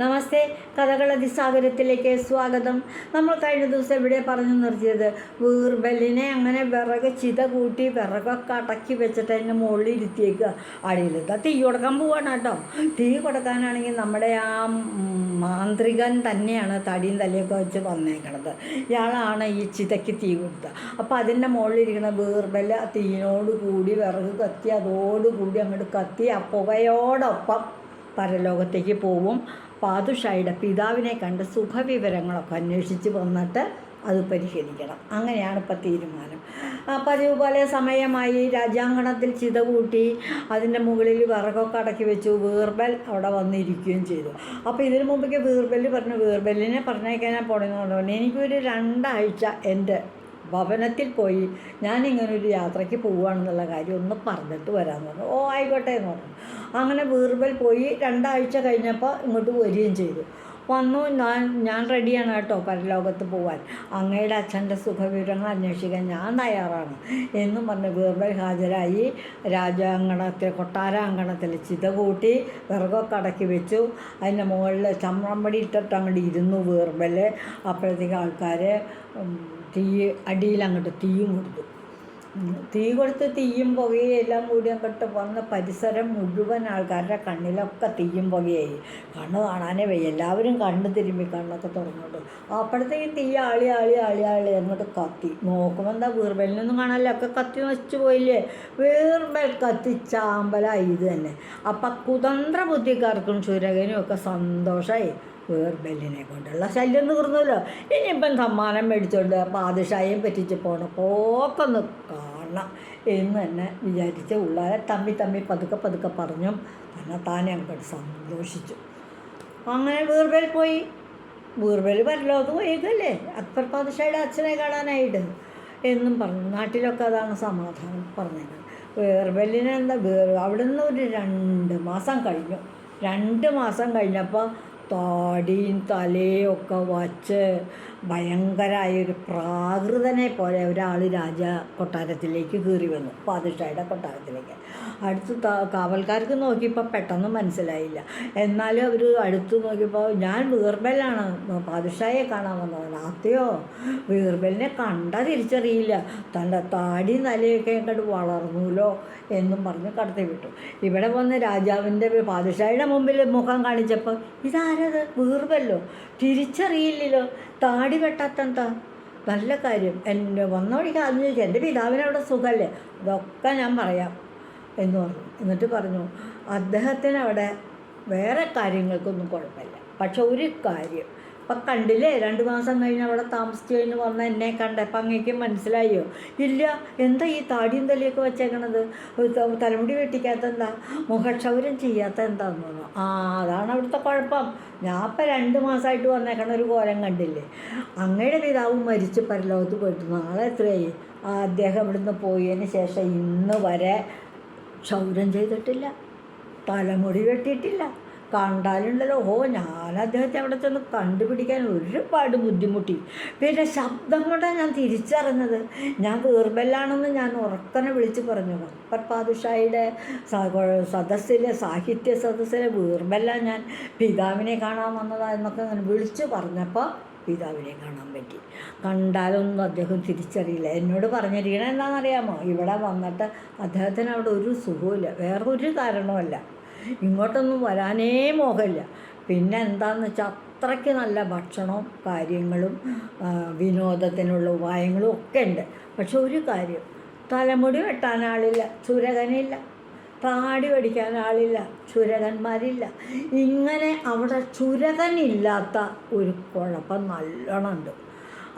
നമസ്തേ. കഥകളതി അതിസാഗരത്തിലേക്ക് സ്വാഗതം. നമ്മൾ കഴിഞ്ഞ ദിവസം ഇവിടെ പറഞ്ഞു നിർത്തിയത്? വീർബലിനെ അങ്ങനെ വിറക് ചിത കൂട്ടി വിറകൊക്കെ അടക്കി വെച്ചിട്ട് അതിന്റെ മുകളിൽ ഇരുത്തിയേക്കുക. എന്താ തീ കൊടുക്കാൻ പോവാണ് കേട്ടോ. തീ കൊടുക്കാനാണെങ്കിൽ നമ്മുടെ ആ മാന്ത്രികൻ തന്നെയാണ് തടിയും തലയൊക്കെ വെച്ച് വന്നേക്കണത്. ഇയാളാണ് ഈ ചിതയ്ക്ക് തീ കൊടുത്തത് അപ്പോൾ അതിന്റെ മുകളിലിരിക്കുന്ന വീർബൽ ആ തീയിനോട് കൂടി വിറക് കത്തി അതോടുകൂടി അങ്ങോട്ട് കത്തി ആ പുകയോടൊപ്പം പരലോകത്തേക്ക് പോവും. പാതുഷായുടെ പിതാവിനെ കണ്ട് സുഖവിവരങ്ങളൊക്കെ അന്വേഷിച്ച് വന്നിട്ട് അത് പരിഹരിക്കണം അങ്ങനെയാണ് ഇപ്പം തീരുമാനം. പതിവ് പോലെ സമയമായി രാജാങ്കണത്തിൽ ചിത കൂട്ടി അതിന്റെ മുകളിൽ വിറകൊക്കെ അടക്കി വെച്ചു വീർബൽ അവിടെ വന്നിരിക്കുകയും ചെയ്തു. അപ്പോൾ ഇതിനു മുമ്പേക്ക് വീർബൽ പറഞ്ഞു വീർബലിനെ പറഞ്ഞേക്കാനാണ് പോണെന്ന് പറഞ്ഞു എനിക്കൊരു രണ്ടാഴ്ച എന്റെ ഭവനത്തിൽ പോയി ഞാനിങ്ങനെ ഒരു യാത്രയ്ക്ക് പോവുകയാണെന്നുള്ള കാര്യം ഒന്ന് പറഞ്ഞിട്ട് വരാമെന്ന് പറഞ്ഞു. ഓ ആയിക്കോട്ടെ എന്ന് പറഞ്ഞു. അങ്ങനെ വീർബൽ പോയി രണ്ടാഴ്ച കഴിഞ്ഞപ്പോൾ ഇങ്ങോട്ട് വരികയും ചെയ്തു. വന്നു ഞാൻ ഞാൻ റെഡിയാണ് കേട്ടോ പരലോകത്ത് പോവാൻ. അങ്ങയുടെ അച്ഛന്റെ സുഖവിവരങ്ങൾ അന്വേഷിക്കാൻ ഞാൻ തയ്യാറാണ് എന്നും പറഞ്ഞ് ബീർബൽ ഹാജരായി. രാജാങ്കണത്തിൽ കൊട്ടാരാങ്കണത്തിൽ ചിത കൂട്ടി വിറകൊക്കെ അടക്കി വെച്ചു. അതിന്റെ മുകളിൽ ചമ്രമ്പടി ഇട്ടിട്ട് അങ്ങോട്ട് ഇരുന്നു വീർബൽ അപ്പോഴത്തേക്ക് ആൾക്കാർ തീ അടിയിൽ അങ്ങോട്ട് തീയും കൊടുത്തു. തീ കൊടുത്ത് തീയും പുകയും എല്ലാം കൂടി അങ്ങോട്ട് വന്ന പരിസരം മുഴുവൻ ആൾക്കാരുടെ കണ്ണിലൊക്കെ തീയും പുകയായി. കണ്ണ് കാണാനേ വയ്യ. എല്ലാവരും കണ്ണ് തിരുമ്പി കണ്ണൊക്കെ തുറന്നോട്ട് അപ്പോഴത്തേക്കും തീ ആളി ആളി ആളി ആളി അങ്ങോട്ട് കത്തി. നോക്കുമ്പോൾ എന്താ വീർബലിനൊന്നും കാണാനില്ല? ഒക്കെ കത്തി നശിച്ചു പോയില്ലേ? വീർബൽ കത്തിച്ചാമ്പലായി ഇത് തന്നെ. അപ്പം കുതന്ത്ര ബുദ്ധിക്കാർക്കും ചുരകനും ഒക്കെ സന്തോഷമായി വേർബെല്ലിനെ കൊണ്ടുള്ള ശല്യം തീർന്നല്ലോ. ഇനിയിപ്പം സമ്മാനം മേടിച്ചുകൊണ്ട് പാതിഷായും പറ്റിച്ച് പോണ പോക്കൊന്ന് കാണണം എന്ന് തന്നെ വിചാരിച്ച് ഉള്ളാരെ തമ്മി തമ്മി പതുക്കെ പതുക്കെ പറഞ്ഞു തന്നെ താനെ അങ്ങോട്ട് സന്തോഷിച്ചു. അങ്ങനെ വീർബൽ പോയി. വീർബൽ പരലോകത്ത് പോയിക്കല്ലേ? അക്ബർ പാതിഷായുടെ അച്ഛനെ കാണാനായിട്ട് എന്നും പറഞ്ഞു. നാട്ടിലൊക്കെ അതാണ് സമാധാനം പറഞ്ഞത്. വീർബലിന് വേർ വീർ അവിടെ നിന്ന് ഒരു രണ്ട് മാസം കഴിഞ്ഞു. രണ്ട് മാസം കഴിഞ്ഞപ്പോൾ താടിയും തലയും ഒക്കെ വച്ച് ഭയങ്കരമായ ഒരു പ്രാകൃതനെ പോലെ ഒരാൾ രാജ കൊട്ടാരത്തിലേക്ക് കയറി വന്നു പാതിഷായുടെ കൊട്ടാരത്തിലേക്ക്. അടുത്ത് കാവൽക്കാർക്ക് നോക്കിയപ്പോൾ പെട്ടെന്ന് മനസ്സിലായില്ല. എന്നാലും അവർ അടുത്ത് നോക്കിയപ്പോൾ ഞാൻ വീർബലാണ് പാതിഷായെ കാണാൻ വന്നതാണ് അതെയോ വീർബലിനെ കണ്ട തിരിച്ചറിയില്ല. തന്റെ താടി നിലയൊക്കെ അങ്ങോട്ട് വളർന്നൂലോ? എന്നും പറഞ്ഞ് കടത്തി വിട്ടു ഇവിടെ വന്ന് രാജാവിന്റെ പാതിഷായുടെ മുമ്പിൽ മുഖം കാണിച്ചപ്പോൾ ഇതാരത് വീർവല്ലോ. തിരിച്ചറിയില്ലല്ലോ. താടി വെട്ടാത്തെന്താ? നല്ല കാര്യം. എന്റെ വന്നോടി ആദ്യം ചോദിച്ചു എന്റെ പിതാവിനവിടെ സുഖമല്ലേ ഇതൊക്കെ ഞാൻ പറയാം എന്ന് പറഞ്ഞു. എന്നിട്ട് പറഞ്ഞു അദ്ദേഹത്തിനവിടെ വേറെ കാര്യങ്ങൾക്കൊന്നും കുഴപ്പമില്ല. പക്ഷെ ഒരു കാര്യം ഇപ്പം കണ്ടില്ലേ? രണ്ട് മാസം കഴിഞ്ഞ് അവിടെ താമസിച്ച് കഴിഞ്ഞ് വന്ന എന്നെ കണ്ടപ്പോൾ അങ്ങേക്ക് മനസ്സിലായോ? ഇല്ല എന്താ ഈ താടിയും തലയൊക്കെ വെച്ചേക്കണത്? തലമുടി വെട്ടിക്കാത്ത എന്താ? മുഖക്ഷൗരം ചെയ്യാത്ത എന്താന്ന് പറഞ്ഞു. ആ അതാണ് അവിടുത്തെ കുഴപ്പം. ഞാൻ ഇപ്പം രണ്ട് മാസമായിട്ട് വന്നേക്കണ ഒരു കോലം കണ്ടില്ലേ? അങ്ങയുടെ പിതാവ് മരിച്ച് പരലോകത്ത് പോയിട്ട് നാളെ എത്രയായി? അദ്ദേഹം ഇവിടുന്ന് പോയതിന് ശേഷം ഇന്ന് വരെ ക്ഷൗരം ചെയ്തിട്ടില്ല. തലമുടി വെട്ടിയിട്ടില്ല. കണ്ടാലുണ്ടല്ലോ. ഓ ഞാൻ അദ്ദേഹത്തെ അവിടെ ചെന്ന് കണ്ടുപിടിക്കാൻ ഒരുപാട് ബുദ്ധിമുട്ടി. പിന്നെ ശബ്ദം കൊണ്ടാണ് ഞാൻ തിരിച്ചറിഞ്ഞത്. ഞാൻ വീർബല്ലാണെന്ന് ഞാൻ ഉറക്കനെ വിളിച്ച് പറഞ്ഞു. അക്ബർ പാതുഷായിയുടെ സദസ്സിലെ സാഹിത്യ സദസ്സിലെ വീർബല്ല ഞാൻ പിതാവിനെ കാണാൻ വന്നതാ എന്നൊക്കെ അങ്ങനെ വിളിച്ച് പറഞ്ഞപ്പോൾ പിതാവിനെ കാണാൻ പറ്റി. കണ്ടാലൊന്നും അദ്ദേഹം തിരിച്ചറിയില്ല. എന്നോട് പറഞ്ഞിരിക്കണത് എന്താണെന്നറിയാമോ? ഇവിടെ വന്നിട്ട് അദ്ദേഹത്തിന് അവിടെ ഒരു സുഖമില്ല വേറെ ഒരു കാരണവുമല്ല. ഇങ്ങോട്ടൊന്നും വരാനേ മോഹമില്ല. പിന്നെ എന്താണെന്ന് വെച്ചാൽ അത്രയ്ക്ക് നല്ല ഭക്ഷണവും കാര്യങ്ങളും വിനോദത്തിനുള്ള ഉപായങ്ങളും ഒക്കെ ഉണ്ട്. പക്ഷെ ഒരു കാര്യം തലമുടി വെട്ടാൻ ആളില്ല ചുരകനില്ല താടി പഠിക്കാൻ ആളില്ല ചുരകന്മാരില്ല. ഇങ്ങനെ അവിടെ ചുരകനില്ലാത്ത ഒരു കുഴപ്പം നല്ലോണം ഉണ്ട്.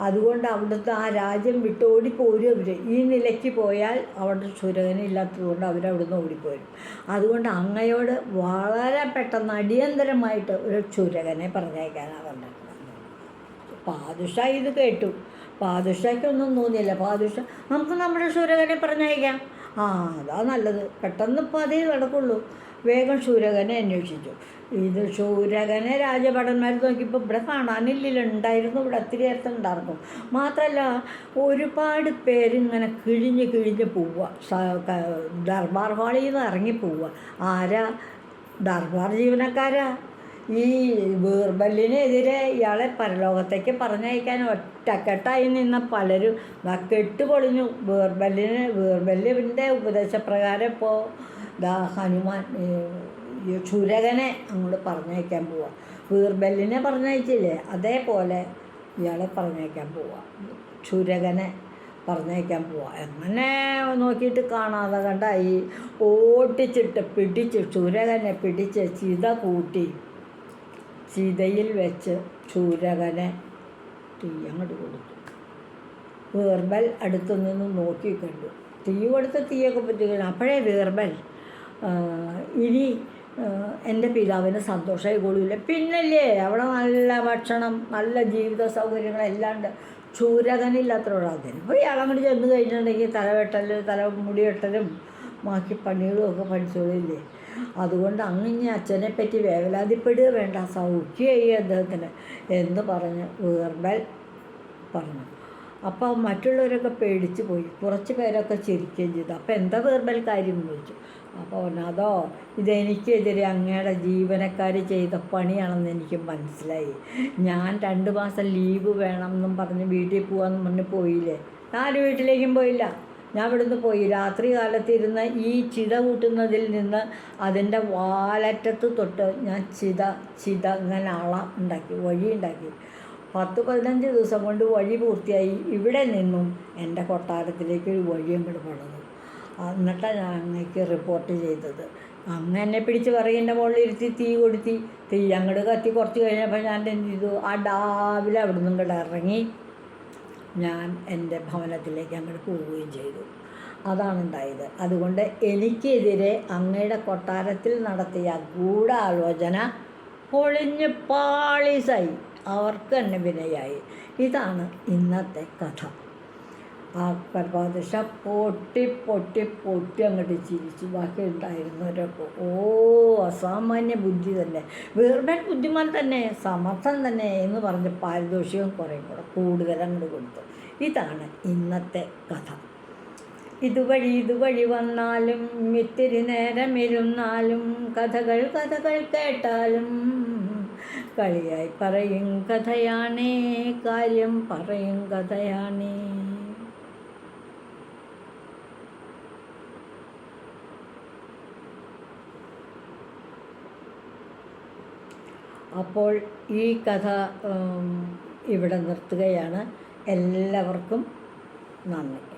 അതുകൊണ്ട് അവിടുത്തെ ആ രാജ്യം വിട്ട് ഓടിപ്പോരും അവർ ഈ നിലയ്ക്ക് പോയാൽ അവിടെ ചുരകനില്ലാത്തതുകൊണ്ട് അവരവിടുന്ന് ഓടിപ്പോരും. അതുകൊണ്ട് അങ്ങയോട് വളരെ പെട്ടെന്ന് അടിയന്തരമായിട്ട് ഒരു ചുരകനെ പറഞ്ഞയക്കാനാണ് പറഞ്ഞിട്ടുള്ളത്. പാദുഷ ഇത് കേട്ടു. പാദുഷയ്ക്കൊന്നും തോന്നിയില്ല. പാദുഷ നമുക്ക് നമ്മുടെ ശൂരകനെ പറഞ്ഞയക്കാം. ആ അതാ നല്ലത്. പെട്ടെന്ന് ഇപ്പോൾ അതേ നടക്കുള്ളൂ. വേഗം ശൂരകനെ അന്വേഷിച്ചു. ഇത് ശൂരകനെ രാജഭടന്മാർ നോക്കിയപ്പോൾ ഇവിടെ കാണാനില്ലുണ്ടായിരുന്നു ഇവിടെ ഒത്തിരി ഉണ്ടായിരുന്നു മാത്രമല്ല ഒരുപാട് പേരിങ്ങനെ കിഴിഞ്ഞ് കിഴിഞ്ഞ് പോവുക. ദർബാർ ഹാളിൽ നിന്ന് ഇറങ്ങി പോവുക. ആരാ? ദർബാർ ജീവനക്കാരാ? ഈ ബീർബലിനെതിരെ ഇയാളെ പരലോകത്തേക്ക് പറഞ്ഞയക്കാൻ ഒറ്റക്കെട്ടായി നിന്ന പലരും ദാ കെട്ട് പൊളിഞ്ഞു ബീർബലിന് ബീർബലിന്റെ ഉപദേശപ്രകാരം ഇപ്പോൾ ദാ ഹനുമാൻ ചുരകനെ അങ്ങോട്ട് പറഞ്ഞയക്കാൻ പോവാ. ബീർബലിനെ പറഞ്ഞയച്ചില്ലേ? അതേപോലെ ഇയാളെ പറഞ്ഞയക്കാൻ പോവാ. ചുരകനെ പറഞ്ഞയക്കാൻ പോവാ. എങ്ങനെ നോക്കിയിട്ട് കാണാതെ കണ്ടായി ഓട്ടിച്ചിട്ട് പിടിച്ച് ചുരകനെ പിടിച്ച് ചിത കൂട്ടി. ചിതയിൽ വെച്ച് ചൂരകനെ തീ അങ്ങോട്ട് കൊടുത്തു. വീർബൽ അടുത്തു നിന്ന് നോക്കി കണ്ടു. തീ കൊടുത്ത് തീയൊക്കെ പറ്റുകയാണ് അപ്പോഴേ വീർബൽ ഇനി എന്റെ പിതാവിന് സന്തോഷമായി കൊള്ളൂല. പിന്നല്ലേ അവിടെ നല്ല ഭക്ഷണം നല്ല ജീവിത സൗകര്യങ്ങളെല്ലാം ഉണ്ട്. ഇപ്പോൾ അതിനിപ്പോൾ ഇയാളങ്ങോട്ട് ചെന്ന് കഴിഞ്ഞിട്ടുണ്ടെങ്കിൽ തലവെട്ടൽ തല മുടി വെട്ടലും ബാക്കി പണികളും ഒക്കെ പഠിച്ചോളില്ലേ? അതുകൊണ്ട് അങ്ങനെ അച്ഛനെ പറ്റി വേവലാതിപ്പെടുക വേണ്ട. സൗഖ്യമായി അദ്ദേഹത്തിന് എന്ന് പറഞ്ഞ്. വീർബൽ പറഞ്ഞു. അപ്പോൾ മറ്റുള്ളവരൊക്കെ പേടിച്ച് പോയി. കുറച്ച് പേരൊക്കെ ചിരിക്കുകയും ചെയ്തു. അപ്പോൾ എന്താ വേർബൽ കാര്യം ചോദിച്ചു. അപ്പോൾ അതോ ഇതെനിക്കെതിരെ അങ്ങയുടെ ജീവനക്കാർ ചെയ്ത പണിയാണെന്ന് എനിക്ക് മനസ്സിലായി. ഞാൻ രണ്ട് മാസം ലീവ് വേണമെന്നും പറഞ്ഞ് വീട്ടിൽ പോകാമെന്ന് പറഞ്ഞ് പോയില്ലേ? നാല് വീട്ടിലേക്കും പോയില്ല. ഞാൻ ഇവിടുന്ന് പോയി. രാത്രി കാലത്ത് ഇരുന്ന് ഈ ചിത കൂട്ടുന്നതിൽ നിന്ന് അതിന്റെ വാലറ്റത്ത് തൊട്ട് ഞാൻ ചിത ചിത ഇങ്ങനെ അള ഉണ്ടാക്കി വഴി ഉണ്ടാക്കി. പത്ത് പതിനഞ്ച് ദിവസം കൊണ്ട് വഴി പൂർത്തിയായി. ഇവിടെ നിന്നും എന്റെ കൊട്ടാരത്തിലേക്ക് ഒരു വഴി അങ്ങോട്ട് പണിതു എന്നിട്ടാണ് ഞാൻ അങ്ങേക്ക് റിപ്പോർട്ട് ചെയ്തത്. അങ്ങ് എന്നെ പിടിച്ച് പറയുന്ന മുകളിൽ ഇരുത്തി തീ കൊടുത്തി തീ അങ്ങോട്ട് കത്തി കുറച്ച് കഴിഞ്ഞപ്പോൾ ഞാൻ എന്ത് ചെയ്തു? ആ ഡാവിലെ അവിടെ നിന്നും ഇറങ്ങി. ഞാൻ എന്റെ ഭവനത്തിലേക്ക് അങ്ങോട്ട് പോവുകയും ചെയ്തു. അതാണുണ്ടായത്. അതുകൊണ്ട് എനിക്കെതിരെ അങ്ങയുടെ കൊട്ടാരത്തിൽ നടത്തിയ ഗൂഢാലോചന പൊളിഞ്ഞ് പാളിസായി. അവർക്ക് തന്നെ വിനയായി. ഇതാണ് ഇന്നത്തെ കഥ. ആ പരമാദിഷ പൊട്ടി പൊട്ടി പൊട്ടി അങ്ങോട്ട് ചിരിച്ചു. ബാക്കി ഉണ്ടായിരുന്നവരൊക്കെ ഓ അസാമാന്യ ബുദ്ധി തന്നെ. വീർബൻ ബുദ്ധിമാൻ തന്നെ സമർത്ഥൻ തന്നെ എന്ന് പറഞ്ഞ് പാരിതോഷികം കുറേ കൂടെ കൂടുതൽ അങ്ങോട്ട് കൊടുത്തു. ഇതാണ് ഇന്നത്തെ കഥ. ഇതുവഴി ഇതുവഴി വന്നാലും ഇത്തിരി നേരം ഇരുന്നാലും കഥകൾ കഥകൾ കേട്ടാലും കളിയായി പറയും കഥയാണേ കാര്യം പറയും കഥയാണേ. അപ്പോൾ ഈ കഥ ഇവിടെ നിർത്തുകയാണ്. എല്ലാവർക്കും നന്ദി.